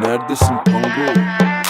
Neredesin Pango?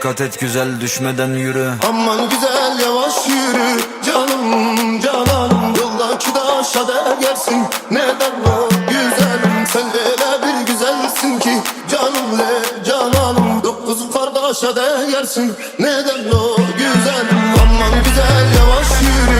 Dikkat et güzel düşmeden yürü. Aman güzel yavaş yürü. Canım cananım Yoldaki taşa değersin neden o güzelim Sen öyle bir güzelsin ki. Canım le cananım Dokuz kardeşe değersin neden o güzelim Aman güzel yavaş yürü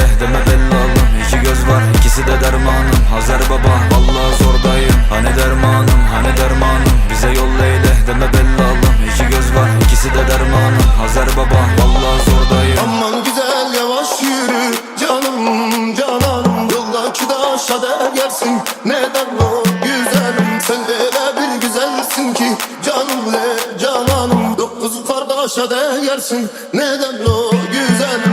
değersin neden o güzelim? Sen öyle bir güzelsin ki canım le cananım. Dokuz kardeşe değersin. Neden o güzelim